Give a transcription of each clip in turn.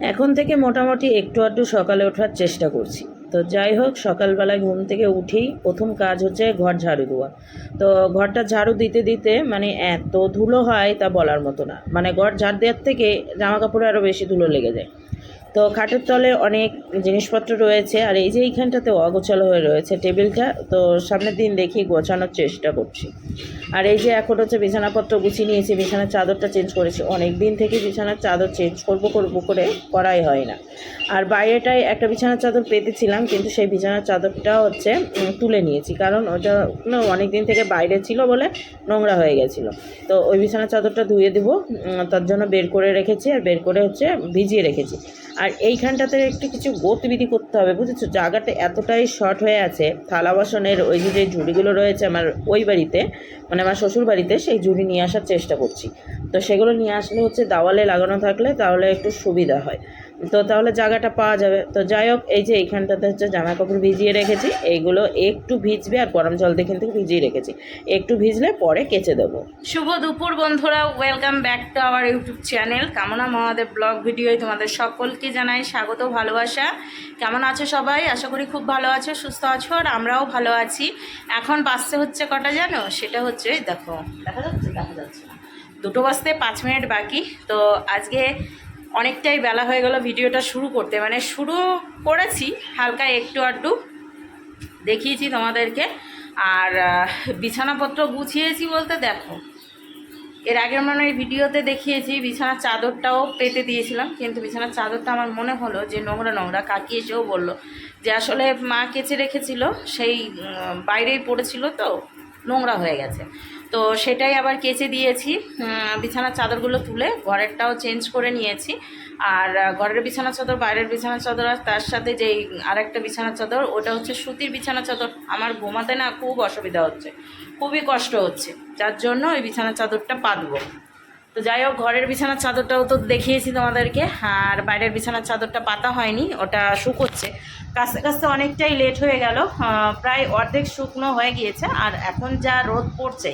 এখন থেকে মোটামুটি একটু আধটু সকালে ওঠার চেষ্টা করছি। তো যাই হোক, সকালবেলায় ঘুম থেকে উঠেই প্রথম কাজ হচ্ছে ঘর ঝাড়ু দেওয়া। তো ঘরটা ঝাড়ু দিতে দিতে মানে এত ধুলো হয় তা বলার মতো না। মানে ঘর ঝাড় দেওয়ার থেকে জামা কাপড়ে আরও বেশি ধুলো লেগে যায়। তো খাটের তলে অনেক জিনিসপত্র রয়েছে, আর এই যে এইখানটাতে অগোছালো হয়ে রয়েছে টেবিলটা, তো সামনের দিন দেখি গোছানোর চেষ্টা করছি। আর এই যে এখন হচ্ছে বিছানাপত্র গুছিয়ে নিয়েছি, বিছানার চাদরটা চেঞ্জ করেছি। অনেক দিন থেকে বিছানার চাদর চেঞ্জ করব করব করে করাই হয় না। আর বাইরেটায় একটা বিছানার চাদর পেতেছিলাম, কিন্তু সেই বিছানার চাদরটা হচ্ছে তুলে নিয়েছি। কারণ ওটা অনেক দিন থেকে বাইরে ছিল বলে নোংরা হয়ে গেছিল। তো ওই বিছানার চাদরটা ধুয়ে দেবো তার জন্য বের করে রেখেছি, আর বের করে হচ্ছে ভিজিয়ে রেখেছি। আর এইখানটাতে একটু কিছু গতিবিধি করতে হবে, বুঝেছ? জায়গাটা এতটাই শর্ট হয়ে আছে। থালা বাসনের ওই যে ঝুড়িগুলো রয়েছে আমার ওই বাড়িতে মানে আমার শ্বশুর বাড়িতে, সেই ঝুড়ি নিয়ে আসার চেষ্টা করছি। তো সেগুলো নিয়ে আসলে হচ্ছে দাওয়ালে লাগানো থাকলে তাহলে একটু সুবিধা হয়। তো তাহলে জায়গাটা পাওয়া যাবে। তো যাই হোক, এই যে এইখানটাতে হচ্ছে জামা কাপড় ভিজিয়ে রেখেছি। এইগুলো একটু ভিজবে আর গরম জল দিয়ে কিন্তু ভিজিয়ে রেখেছি। একটু ভিজলে পরে কেচে দেবো। শুভ দুপুর বন্ধুরা welcome back to our YouTube channel কামনা মহাদেব ব্লগ ভিডিওয় তোমাদের সকলকে জানাই স্বাগত, ভালোবাসা। কেমন আছো সবাই? আশা করি খুব ভালো আছো, সুস্থ আছো, আর আমরাও ভালো আছি। এখন বাসতে হচ্ছে কটা জানো? সেটা হচ্ছে দেখো, দেখা যাচ্ছে দেখা যাচ্ছে দুটো বাজতে পাঁচ মিনিট বাকি। তো আজকে অনেকটাই বেলা হয়ে গেল ভিডিওটা শুরু করতে। মানে শুরু করেছি হালকা একটু আধটু, দেখিয়েছি তোমাদেরকে। আর বিছানাপত্র গুছিয়েছি বলতে দেখো। এর আগের মানে ভিডিওতে দেখিয়েছি বিছানার চাদরটাও পেতে দিয়েছিলাম, কিন্তু বিছানার চাদরটা আমার মনে হলো যে নোংরা নোংরা, কাকি এসেও বলল যে আসলে মা কেচে রেখেছিল, সেই বাইরেই পড়েছিল তো, নোংরা হয়ে গেছে। তো সেটাই আবার কেচে দিয়েছি। বিছানার চাদরগুলো তুলে ঘরেরটাও চেঞ্জ করে নিয়েছি। আর ঘরের বিছানা চাদর, বাইরের বিছানা চাদর আর তার সাথে যেই আরেকটা বিছানা চাদর, ওটা হচ্ছে সুতির বিছানা চাদর। আমার ঘুমাতে না খুব অসুবিধা হচ্ছে। খুবই কষ্ট হচ্ছে। যার জন্য ওই বিছানা চাদরটা পাতবো। তো যাই হোক, ঘরের বিছানার চাদরটাও তো দেখিয়েছি তোমাদেরকে। আর বাইরের বিছানার চাদরটা পাতা হয়নি, ওটা শুকোচ্ছে। কাছতে কাছতে অনেকটাই লেট হয়ে গেল। প্রায় অর্ধেক শুকনো হয়ে গিয়েছে। আর এখন যা রোদ পড়ছে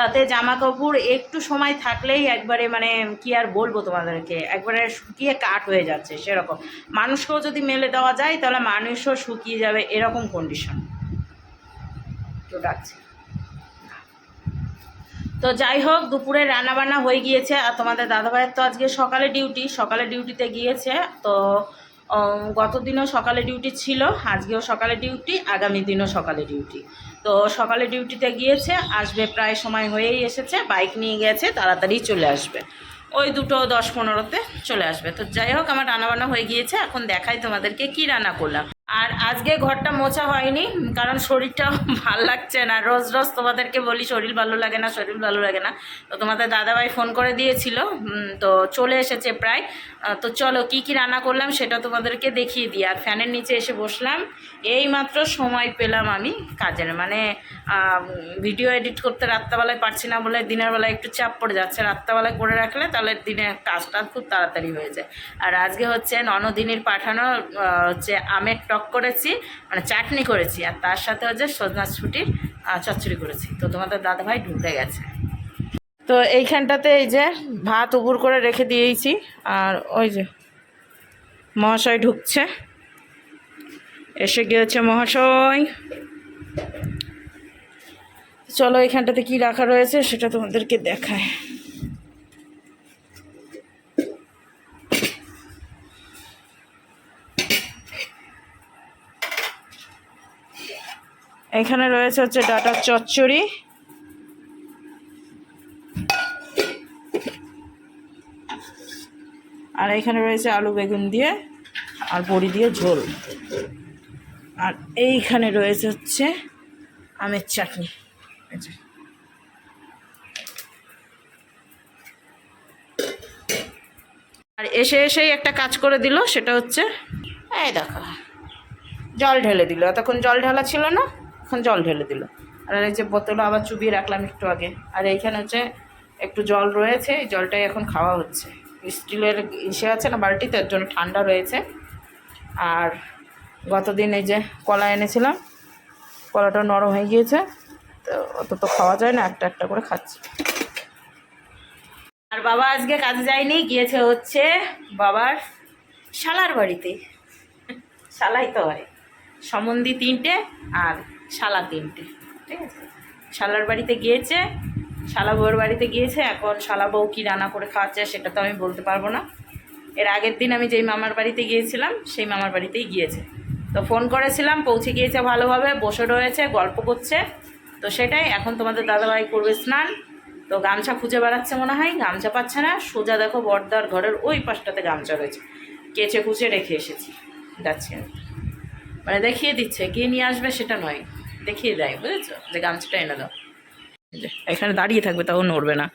তাতে জামা কাপড় একটু সময় থাকলেই একবারে মানে কি আর বলব তোমাদেরকে? একবারে শুকিয়ে কাঠ হয়ে যাচ্ছে, সেরকম। মানুষকেও যদি মেলে দেওয়া যায়, তাহলে মানুষও শুকিয়ে যাবে এরকম কন্ডিশন তো ডাকছে। তো যাই হোক, দুপুরে রান্নাবান্না হয়ে গিয়েছে, আর তোমাদের দাদাভাইয়ের তো আজকে সকালে ডিউটি, সকালে ডিউটিতে গিয়েছে, তো গত দিনও সকালে ডিউটি ছিল, আজকেও সকালে ডিউটি, আগামী দিনও সকালে ডিউটি। তো সকালে ডিউটিতে গিয়েছে, আসবে প্রায় সময় হয়েই এসেছে, বাইক নিয়ে গেছে, তাড়াতাড়ি চলে আসবে। ওই দুটো দশ পনেরোতে চলে আসবে। তো যাই হোক, আমার রান্নাবান্না হয়ে গিয়েছে, এখন দেখাই তোমাদেরকে কি রান্না করলাম। আর আজকে ঘরটা মোছা হয়নি, কারণ শরীরটা ভালো লাগছে না। রোজ রোজ তোমাদেরকে বলি, শরীর ভালো লাগে না, শরীর ভালো লাগে না। তো তোমাদের দাদাভাই ফোন করে দিয়েছিল তো চলে এসেছে প্রায়। তো চলো কি কি রান্না করলাম সেটা তোমাদেরকে দেখিয়ে দিই। আর ফ্যানের নিচে এসে বসলাম। এই মাত্র সময় পেলাম আমি কাজের। মানে ভিডিও এডিট করতে রাত্রেবেলায় পারছি না বলে দিনের বেলায় একটু চাপ পড়ে যাচ্ছে। রাত্রেবেলায় করে রাখলে তাহলে দিনের কাজটা খুব তাড়াতাড়ি হয়ে যায়। আর আজকে হচ্ছে ননদিনীর পাঠানো হচ্ছে আমের টক করেছি মানে চাটনি করেছি, আর তার সাথে হচ্ছে সজনা ছুটির চচ্চড়ি করেছি। তো তোমাদের দাদাভাই ঢুকে গেছে। তো এইখানটাতে এই যে ভাত উপর করে রেখে দিয়েছি, আর ওই যে মহাশয় ঢুকছে। এসে গিয়েছে মহাশয়। চলো এখানটাতে কি রাখা রয়েছে সেটা তোমাদেরকে দেখায়। এখানে রয়েছে হচ্ছে ডাটার চচ্চড়ি। আর এখানে রয়েছে আলু বেগুন দিয়ে আর বড়ি দিয়ে ঝোল। আর এইখানে রয়েছে হচ্ছে আমের চাটনি। আর এসে এসেই একটা কাজ করে দিল, সেটা হচ্ছে, এই দেখো, জল ঢেলে দিল। এতক্ষণ জল ঢালা ছিল না এখন জল ঢেলে দিল। আর এই যে বোতলও আবার চুবিয়ে রাখলাম একটু আগে। আর এইখানে হচ্ছে একটু জল রয়েছে, এই জলটাই এখন খাওয়া হচ্ছে। স্টিলের ইসে আছে না বালতিতে, এর জন্য ঠান্ডা রয়েছে। আর গতদিন এই যে কলা এনেছিলাম কলাটা নরম হয়ে গিয়েছে, তো অত তো খাওয়া যায় না, একটা একটা করে খাচ্ছি। আর বাবা আজকে কাজে যায়নি, গিয়েছে হচ্ছে বাবার শালার বাড়িতে। শালাই তো হয় সম্বন্ধী তিনটে আর শালা তিনটে, ঠিক আছে? শালার বাড়িতে গিয়েছে, শালা বউয়ের বাড়িতে গিয়েছে, এখন শালা বউ কী রান্না করে খাওয়াচ্ছে সেটা তো আমি বলতে পারব না। এর আগের দিন আমি যেই মামার বাড়িতে গিয়েছিলাম, সেই মামার বাড়িতেই গিয়েছে। তো ফোন করেছিলাম, পৌঁছে গিয়েছে ভালোভাবে, বসে রয়েছে, গল্প করছে। তো সেটাই, এখন তোমাদের দাদাভাই করবে স্নান। তো গামছা খুঁজে বেড়াচ্ছে মনে হয়, গামছা পাচ্ছে না। সোজা দেখো বর্দার ঘরের ওই পাশটাতে গামছা রয়েছে। কেচে কুচে রেখে এসেছি। যাচ্ছি। মানে দেখিয়ে দিচ্ছে, কে নিয়ে আসবে সেটা নয়। দেখিয়ে দেয়, বুঝেছ? যে গামছাটা এনে দাও। এখানে দাঁড়িয়ে থাকবে, তাও নড়বে না।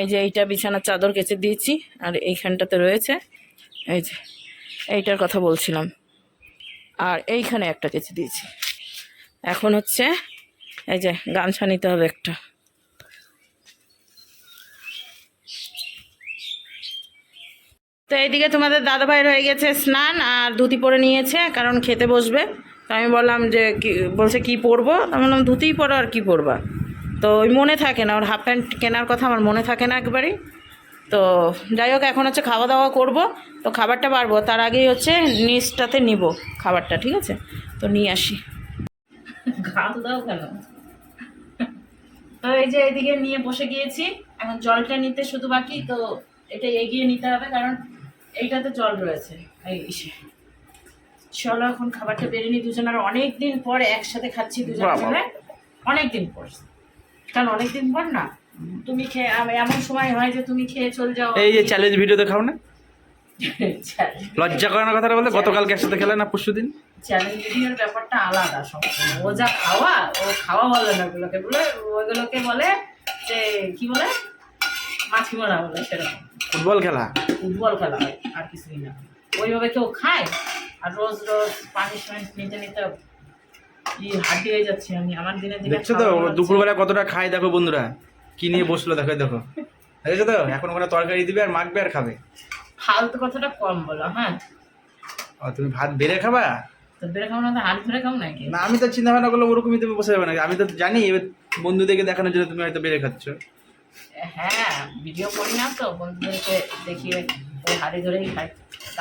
এই যে এইটা বিছানার চাদর কেচে দিয়েছি, আর এইখানটাতে রয়েছে, এই যে, এইটার কথা বলছিলাম। আর এইখানে একটা কেচে দিয়েছি। এখন হচ্ছে, এই যে গামছা নিতে হবে একটা। তো এইদিকে তোমাদের দাদাভাইয়ের হয়ে গেছে স্নান, আর ধুতি পরে নিয়েছে, কারণ খেতে বসবে। তো আমি বললাম যে কি, বলছে কি পরবো? আমি বললাম, ধুতিই পরো আর কি পরবা? তো ওই মনে থাকে না, ওর হাফ প্যান্ট কেনার কথা আমার মনে থাকে না একবারই। তো যাই হোক, এখন হচ্ছে খাওয়া দাওয়া করব। তো খাবারটা পারব, তার আগেই হচ্ছে নিচটাতে নিব খাবারটা, ঠিক আছে? তো নিয়ে আসি। দাও কেন? তো এই যে এদিকে নিয়ে বসে গিয়েছি, এখন জলটা নিতে শুধু বাকি, তো এটা এগিয়ে নিতে হবে, কারণ এইটাতে জল রয়েছে, এই চলো এখন খাবারটা বেরিয়ে নিই। দুজন আর অনেক দিন পর একসাথে খাচ্ছি দুজন বাবা। মিলে। অনেক দিন পর। কারণ অনেক দিন পর না। তুমি খেয়ে এমন সময় হয় যে তুমি খেয়ে চল যাও। এই যে চ্যালেঞ্জ ভিডিও দেখাও না? লজ্জা করে না কথাটা বলতে গতকালকে একসাথে খেলে না পরশু দিন? চ্যালেঞ্জ ভিডিওর ব্যাপারটা আলাদা সম্পূর্ণ। ও যা খাওয়া ও খাওয়া বলে না ওগুলোকে। বলে ওইগুলোকে বলে যে কি বলে? মাছি মারা বলে সেরকম। ফুটবল খেলা? ফুটবল খেলা হয় আর কিছুই না। ওইভাবে কেউ খায়? আর রোজ রোজ পানিশমেন্ট নিতে নিতে কি হাড্ডি হয়ে যাচ্ছে আমি। আমার দিনে দিনে দেখছ তো দুপুরবেলা কতটা খায় দেখো বন্ধুরা। কি নিয়ে বসল দেখো দেখো। দেখেছ তো? এখন ওখানে তরকারি দিবে আর মাখবে আর খাবে। ফালতু কথাটা কম বলো হ্যাঁ। ও তুমি ভাত বেড়ে খাবা? তো বেড়ে খাও না তো হাত ধরে খাও নাকি? না আমি তো চিন্তা ভাবনা করলাম ওরকমই তুমি বসে যাবে না আমি তো জানি এবার বন্ধুদেরকে দেখানোর জন্য তুমি হয়তো বেড়ে খাচ্ছ। হ্যাঁ ভিডিও করি না তো বন্ধুদেরকে দেখিয়ে হাড়ি ধরেই খাই।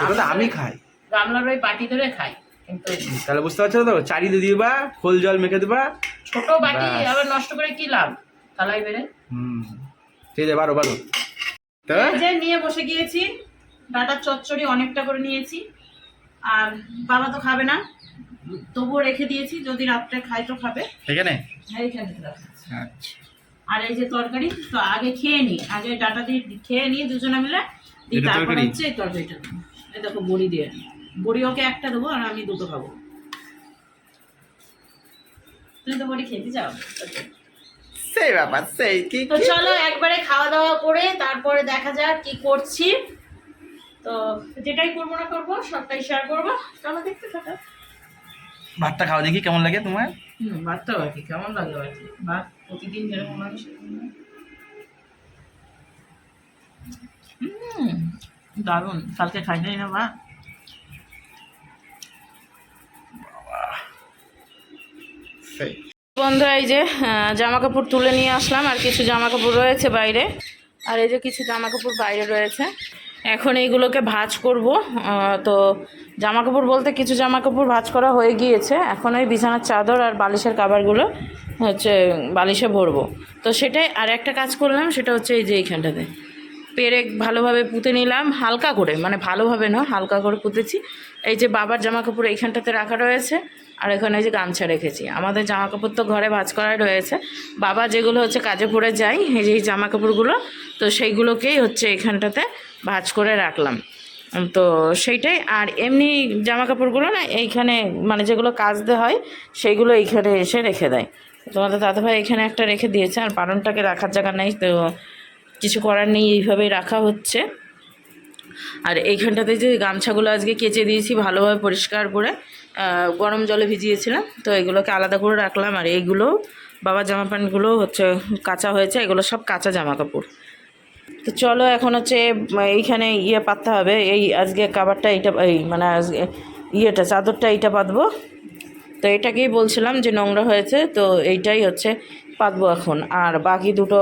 ওটা তো আমি খাই। গামলার ওই বাটি ধরে খাই। কিন্তু তাহলে বুঝতে পারছ তো? চারি দিয়ে দিবা খোল জল মেখে দিবা। ছোট বাটি। আবার নষ্ট করে কি লাভ? তালাই বেড়ে। হুম। ঠিক আছে বারো বারো। যে নিয়ে বসে গিয়েছি ডাটার চচ্চড়ি অনেকটা করে নিয়েছি। আর বাবা তো খাবে না তবুও রেখে দিয়েছি যদি রাত্রে খাই তো খাবে। এখানে? হ্যাঁ। আচ্ছা। আর এই যে তরকারি তো আগে খেয়ে নিই আগে ডাটা দিয়ে খেয়ে নিই দুজনে মিলে তারপর হচ্ছে এই তরকারিটা। দেখো বড়ি দিয়ে। বড়ি ওকে একটা দেবো আর আমি দুটো খাব। তুমি তো বড়ি খেতে যাও সেই ব্যাপার সেই কি তো চলো একবারে খাওয়া দাওয়া করে তারপরে দেখা যাক কি করছি। তো যেটাই করব না করব সবটাই শেয়ার করব। চলো দেখতে থাকো। ভাতটা খাওয়া দেখি কেমন লাগে তোমার? হুম ভাতটা আর কি কেমন লাগে আর কি ভাত প্রতিদিন যেরকম লাগে সেরকম। দারুণ। কালকে খাই নাই না ভাত বন্ধুরা, এই যে জামা কাপড় তুলে নিয়ে আসলাম, আর কিছু জামা কাপড় রয়েছে বাইরে। আর এই যে কিছু জামা কাপড় বাইরে রয়েছে। এখন এইগুলোকে ভাজ করব। তো জামা কাপড় বলতে কিছু জামা কাপড় ভাজ করা হয়ে গিয়েছে। এখন ওই বিছানার চাদর আর বালিশের কাবারগুলো হচ্ছে বালিশে ভরবো। তো সেটাই আর একটা কাজ করলাম, সেটা হচ্ছে এই যে এইখানটাতে। পেরেক ভালোভাবে পুঁতে নিলাম, হালকা করে মানে ভালোভাবে না হালকা করে পুঁতেছি। এই যে বাবার জামা কাপড় এইখানটাতে রাখা রয়েছে, আর এখানে যে গামছা রেখেছি। আমাদের জামা কাপড় তো ঘরে ভাজ করাই রয়েছে। বাবা যেগুলো হচ্ছে কাজে পড়ে যায়, এই যে এই জামা কাপড়গুলো তো সেইগুলোকেই হচ্ছে এখানটাতে ভাজ করে রাখলাম। তো সেইটাই, আর এমনি জামা কাপড়গুলো না এইখানে মানে যেগুলো কাচতে হয়, সেইগুলো এইখানে এসে রেখে দেয়। তোমাদের দাদাভাই এখানে একটা রেখে দিয়েছে, আর বারণটাকে রাখার জায়গা নেই, তো কিছু করার নেই, এইভাবেই রাখা হচ্ছে। আর এইখানটাতে যে গামছাগুলো আজকে কেচে দিয়েছি ভালোভাবে পরিষ্কার করে গরম জলে ভিজিয়েছিলাম, তো এগুলোকে আলাদা করে রাখলাম। আর এইগুলো বাবা জামা প্যান্টগুলো হচ্ছে কাঁচা হয়েছে, এগুলো সব কাঁচা জামা কাপড় তো চলো এখন হচ্ছে, এইখানে ইয়ে পাততে হবে, এই আজকে কাবারটা এইটা, এই মানে আজকে ইয়েটা, চাদরটা এইটা পাতবো। তো এটাকেই বলছিলাম যে নোংরা হয়েছে, তো এইটাই হচ্ছে পাতবো এখন। আর বাকি দুটো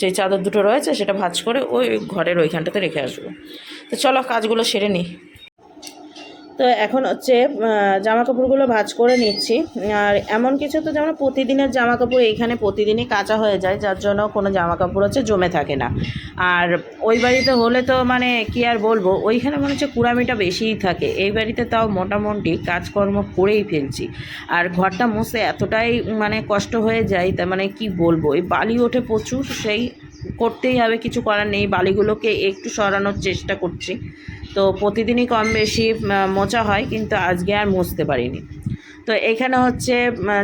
যে চাদর দুটো রয়েছে, সেটা ভাজ করে ওই ঘরের ওইখানটাতে রেখে আসব। তো চলো কাজগুলো সেরে নিই তো এখন হচ্ছে জামা কাপড়গুলো ভাজ করে নিচ্ছি। আর এমন কিছু তো যেমন প্রতিদিনের জামা কাপড় এইখানে প্রতিদিনই কাঁচা হয়ে যায়, যার জন্য কোনো জামা কাপড় হচ্ছে জমে থাকে না। আর ওই বাড়িতে হলে তো মানে কি আর বলব, ওইখানে মনে হচ্ছে কুড়ামিটা বেশিই থাকে। এই বাড়িতে তাও মোটামুটি কাজকর্ম করেই ফেলছি। আর ঘরটা মুছে এতটাই মানে কষ্ট হয়ে যায় তা মানে কি বলব, এই বালি ওঠে প্রচুর, সেই করতেই হবে, কিছু করার নেই। বালিগুলোকে একটু সরানোর চেষ্টা করছি। তো প্রতিদিনই কম বেশি মোচা হয়, কিন্তু আজকে আর মুছতে পারিনি। তো এখানে হচ্ছে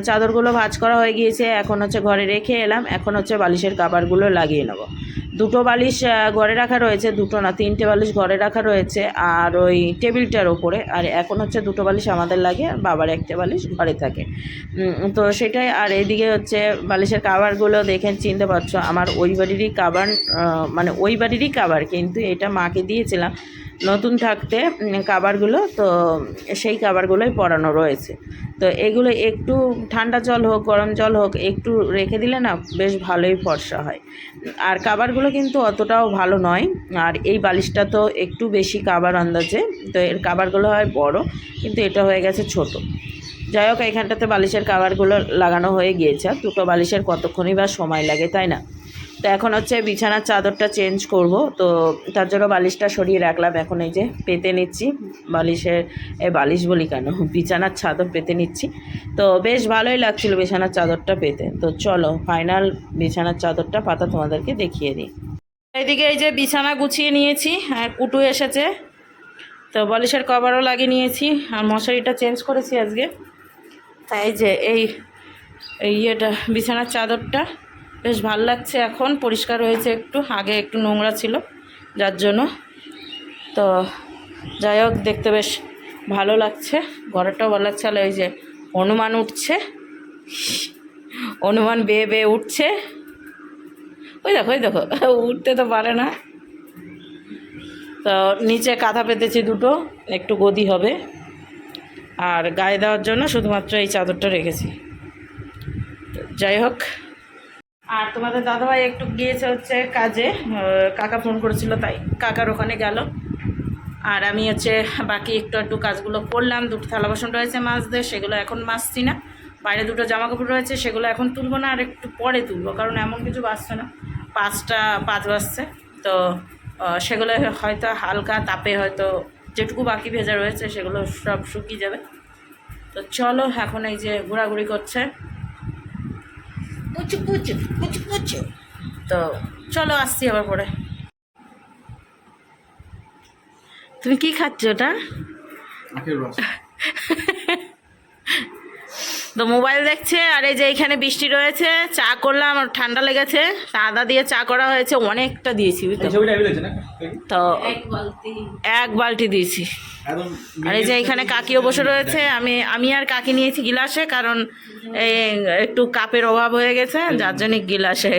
চাদরগুলো ভাঁজ করা হয়ে গিয়েছে, এখন হচ্ছে ঘরে রেখে এলাম, এখন হচ্ছে বালিশের কাবারগুলো লাগিয়ে নেব। দুটো বালিশ ঘরে রাখা রয়েছে, দুটো না, তিনটে বালিশ ঘরে রাখা রয়েছে, আর ওই টেবিলটার ওপরে, আর এখন হচ্ছে দুটো বালিশ আমাদের লাগে, আর বাবার একটা বালিশ ঘরে থাকে। তো সেটাই, আর এদিকে হচ্ছে বালিশের কাবারগুলো দেখেন চিনতে পারছ, আমার ওই বাড়িরই কাবার মানে ওই বাড়িরই কাবার, কিন্তু এটা মাকে দিয়েছিলাম। নতুন থাকতে কাবারগুলো, তো সেই কাবারগুলোই পরানো রয়েছে। তো এগুলো একটু ঠান্ডা জল হোক, গরম জল হোক, একটু রেখে দিলে না বেশ ভালোই ফর্সা হয়। আর কাবারগুলো কিন্তু অতটাও ভালো নয়। আর এই বালিশটা তো একটু বেশি কাবার আন্দাজে, তো এর কাবারগুলো হয় বড়, কিন্তু এটা হয়ে গেছে ছোট। যাই হোক, এখানটাতে বালিশের কাভারগুলো লাগানো হয়ে গিয়েছে। দুটো বালিশের কতক্ষণই বা সময় লাগে, তাই না? তো এখন হচ্ছে বিছানার চাদরটা চেঞ্জ করব। তো তার জন্য বালিশটা সরিয়ে রাখলাম এখন এই যে পেতে নিচ্ছি। বালিশের এ বালিশ বলি কেন? বিছানার চাদর পেতে নিচ্ছি। তো বেশ ভালোই লাগছিল বিছানার চাদরটা পেতে। তো চলো ফাইনাল বিছানার চাদরটা, পাতা তোমাদেরকে দেখিয়ে দিই। এইদিকে এই যে বিছানা গুছিয়ে নিয়েছি, আর কুটু এসেছে। তো বালিশের কভারও লাগিয়ে নিয়েছি, আর মশারিটা চেঞ্জ করেছি আজকে। তাই যে এই ইয়েটা, বিছানার চাদরটা। বেশ ভালো লাগছে এখন, পরিষ্কার হয়েছে একটু, আগে একটু নোংরা ছিল, যার জন্য। তো যাই হোক, দেখতে বেশ ভালো লাগছে ঘরটাও ভালো লাগছে আর এই যে হনুমান উঠছে, হনুমান বেয়ে বেয়ে উঠছে। ওই দেখো ওই দেখো, উঠতে তো পারে না। তো নিচে কাঁথা পেতেছি দুটো, একটু গদি হবে। আর গায়ে দেওয়ার জন্য শুধুমাত্র এই চাদরটা রেখেছি। যাই হোক আর তোমাদের দাদাভাই একটু গিয়েছে হচ্ছে কাজে কাকা ফোন করেছিল তাই। কাকার ওখানে গেল। আর আমি হচ্ছে বাকি একটু একটু কাজগুলো করলাম, দুটো থালা বাসন রয়েছে মাছ দিয়ে সেগুলো এখন মাজছি না। বাইরে দুটো জামা কাপড় রয়েছে, সেগুলো এখন তুলবো না, আর একটু পরে তুলবো, কারণ এমন কিছু বাঁচছে না। পাঁচটা, পাঁচ বাজছে। তো সেগুলো হয়তো হালকা তাপে হয়তো যেটুকু বাকি ভেজা রয়েছে, সেগুলো সব শুকিয়ে যাবে। তো চলো, এখন এই যে ঘোরাঘুরি করছে। পুচু পুচু পুচু কুচু তো চলো আসছি আবার পরে। তুমি কি খাচ্ছ ওটা? আখের রস। তো মোবাইল দেখছে আর এই যে এইখানে বৃষ্টি রয়েছে চা করলাম আর ঠান্ডা লেগেছে। আদা দিয়ে চা করা হয়েছে অনেকটা দিয়েছি তো এক বালতি দিয়েছি। আর এই যে এখানে কাকিও বসে রয়েছে আমি আমি আর কাকি নিয়েছি গিলাসে কারণ এই একটু কাপের অভাব হয়ে গেছে যার জন্য গিলাসে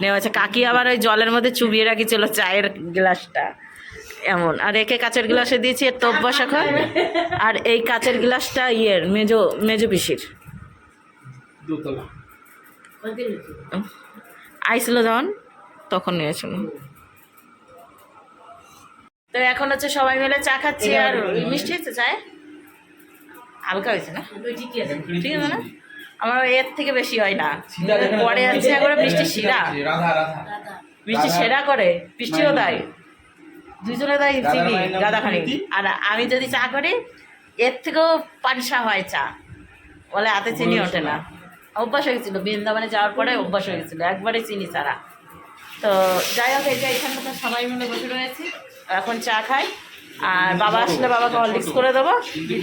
নেওয়া হচ্ছে কাকি আবার ওই জলের মধ্যে চুবিয়ে রাখিছিল চায়ের গ্লাসটা এমন। আর একে কাচের গ্লাসে দিয়েছি এর তোপ বসা খায় আর এই কাচের গ্লাসটা ইয়ের মেজো মেজো পিসির। দোতলা। আইছিল যখন তখন নিয়েছিল তো এখন হচ্ছে সবাই মিলে চা খাচ্ছি আর মিষ্টি হয়েছে চায়? হালকা হয়েছে না? ঠিক আছে না? আমার এর থেকে বেশি হয় না। পরে আছে একবারে বৃষ্টি শিরা। বৃষ্টি সেরা করে বৃষ্টিও দেয়। দুজনে দেয় চিনি গাদাখানি আর আমি যদি চা করি এর থেকেও পানসা হয় চা। বলে হাতে চিনি ওঠে না। অভ্যাস হয়ে গেছিল, বৃন্দাবনে যাওয়ার পরে অভ্যাস হয়ে গেছিল, একবারে চিনি ছাড়া। তো যাই হোক, এই যে এখানে তো সবাই মিলে বসে রয়েছি, এখন চা খাই, আর বাবা আসলে বাবাকে হরলিক্স করে দেবো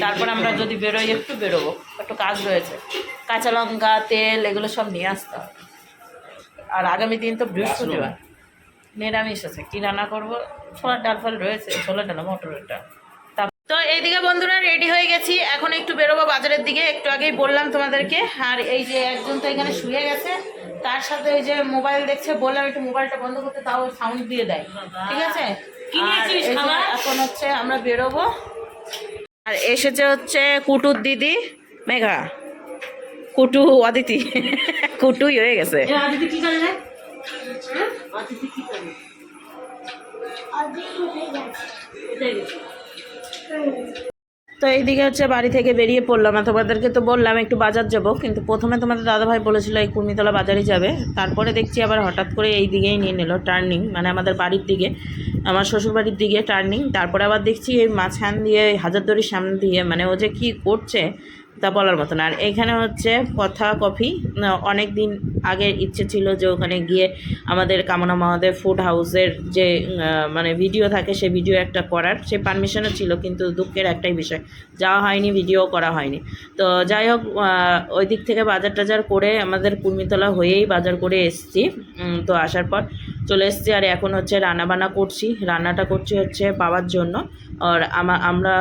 তারপর আমরা যদি বেরোই, একটু বেরোবো, একটু কাজ রয়েছে। কাঁচা লঙ্কা, তেল, এগুলো সব নিয়ে আসতে হবে। আর আগামী দিন তো বৃহস্পতিবার। নিরামিষ আছে, কী রান্না করব? ছোলার ডাল ফাল রয়েছে, ছোলার ডাল মটরের ডাল। তা- এইদিকে বন্ধুরা রেডি হয়ে গেছি। এখন একটু বেরোবো বাজারের দিকে। একটু আগেই বললাম তোমাদেরকে। আর এই যে একজন তো এখানে শুয়ে গেছে। তার সাথে ওই যে মোবাইল দেখছে বললাম একটু মোবাইলটা বন্ধ করতে তাও সাউন্ড দিয়ে দেয়। ঠিক আছে? এই এখন হচ্ছে আমরা বেরোবো। আর এসেছে হচ্ছে কুটুর দিদি মেঘা। কুটু অদিতি কুটুই হয়ে গেছে। তো তো এইদিকে হচ্ছে বাড়ি থেকে বেরিয়ে পড়লাম আর তোমাদেরকে তো বললাম একটু বাজার যাব, কিন্তু প্রথমে তোমাদের দাদাভাই বলেছিল এই কুর্মিতলা বাজারে যাবে। তারপরে দেখছি আবার হঠাৎ করে এই দিকেই নিয়ে নিল টার্নিং মানে আমাদের বাড়ির দিকে, আমার শ্বশুরবাড়ির দিকে টার্নিং তারপরে আবার দেখছি এই মাঝখান দিয়ে হাজারদুয়ারির সামনে দিয়ে মানে ও যে কী করছে তা বলার মতন। আর এখানে হচ্ছে কথা, কফি অনেক দিন আগের ইচ্ছে ছিল যে ওখানে গিয়ে আমাদের কামনা মহাদেব ফুড হাউসের যে মানে ভিডিও থাকে সে ভিডিও একটা করার। সে পারমিশনও ছিল, কিন্তু দুঃখের একটাই বিষয়, যাওয়া হয়নি ভিডিও করা হয়নি। তো যাই হোক ওই দিক থেকে বাজার টাজার করে আমাদের কুর্মিতলা হয়েই বাজার করে এসছি। তো আসার পর চলে এসছি, আর এখন হচ্ছে রান্নাবান্না করছি। রান্নাটা করছি হচ্ছে বাবার জন্য। আর আমা আমরা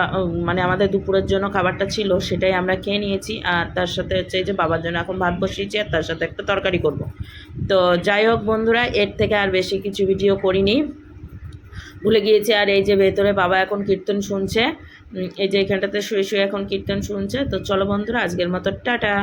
মানে আমাদের দুপুরের জন্য খাবারটা ছিল, সেটাই আমরা খেয়ে নিয়েছি। আর তার সাথে হচ্ছে যে বাবার জন্য এখন ভাত বসিয়েছি, আর তার সাথে একটা তরকারি করব। তো যাই হোক বন্ধুরা, এর থেকে আর বেশি কিছু ভিডিও করিনি। ভুলে গিয়েছি, আর এই যে ভেতরে বাবা এখন কীর্তন শুনছে এই যে এখানটাতে শুয়ে শুয়ে এখন কীর্তন শুনছে। তো চলো বন্ধুরা, আজকের মতো টাটা।